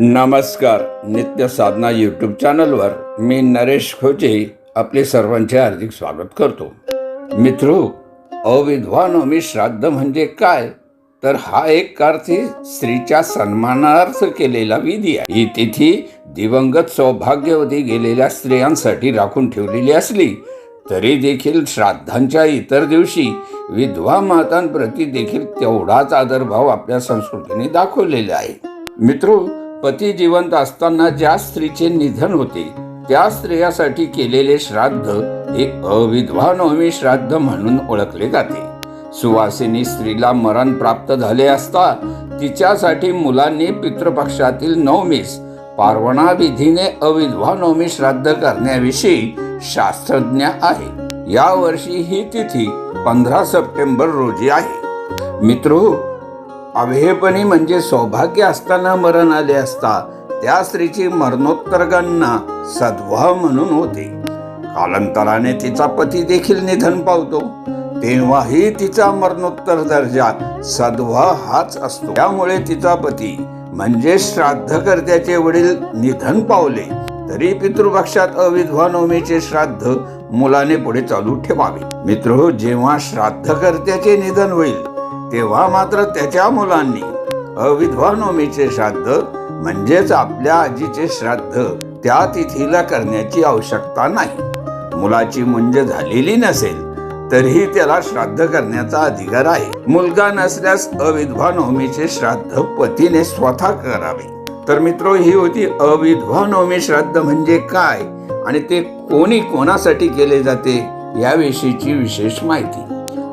नमस्कार नित्य साधना यूट्यूब चॅनलवर मी नरेश खोचे आपले सर्वांचे हार्दिक स्वागत करतो. मित्रो अविद्वानोमी श्राद्ध म्हणजे काय? तर हा एक अर्थी स्त्रीच्या सन्मानार्थ केलेला विधी आहे. ही तिथी दिवंगत सौभाग्यवती गेलेल्या स्त्रियांसाठी राखून ठेवलेली असली तरी देखील श्राद्धांच्या इतर दिवशी विधवा मातांप्रती देखील तेवढाच आदरभाव आपल्या संस्कृतीने दाखवलेला आहे. मित्रो पती जिवंत असताना ज्या स्त्रीचे निधन होते त्या स्त्रियासाठी केलेले श्राद्ध हे अविद्वानोमी श्राद्ध म्हणून ओळखले जाते. सुवासिनी स्त्रीला मरण प्राप्त झाले असता तिच्यासाठी मुलांनी पितृपक्षातील नवमीस पार्वणाविधीने विधीने श्राद्ध करण्याविषयी शास्त्रज्ञ आहे. या वर्षी ही तिथी पंधरा सप्टेंबर रोजी आहे. मित्रो अभेयपणी म्हणजे सौभाग्य असताना मरण आले असता त्या स्त्रीची मरणोत्तरगांना सद्वा म्हणून होते. कालांतराने तिचा पती देखील निधन पावतो. तेव्हाही तिचा मरणोत्तर दर्जा सद्वा हाच असतो. त्यामुळे तिचा पती म्हणजे श्राद्धकर्त्याचे वडील निधन पावले. तरी पितृपक्षात अविधवानोमीचे श्राद्ध मुलाने पुढे चालू ठेवावे. मित्र जेव्हा श्राद्धकर्त्याचे निधन होईल तेव्हा मात्र त्याच्या मुलांनी अविद्वानोमीचे श्राद्ध म्हणजेच आपल्या आजीचे श्राद्ध त्या तिथीला करण्याची आवश्यकता नाही. मुलाची मुंज झालेली नसेल तरीही त्याला श्राद्ध करण्याचा अधिकार आहे. मुलगा नसल्यास अविधवानोमीचे श्राद्ध पतीने स्वतः करावे. तर मित्रो ही होती अविधवानोमी श्राद्ध म्हणजे काय आणि ते कोणी कोणासाठी केले जाते याविषयीची विशेष माहिती.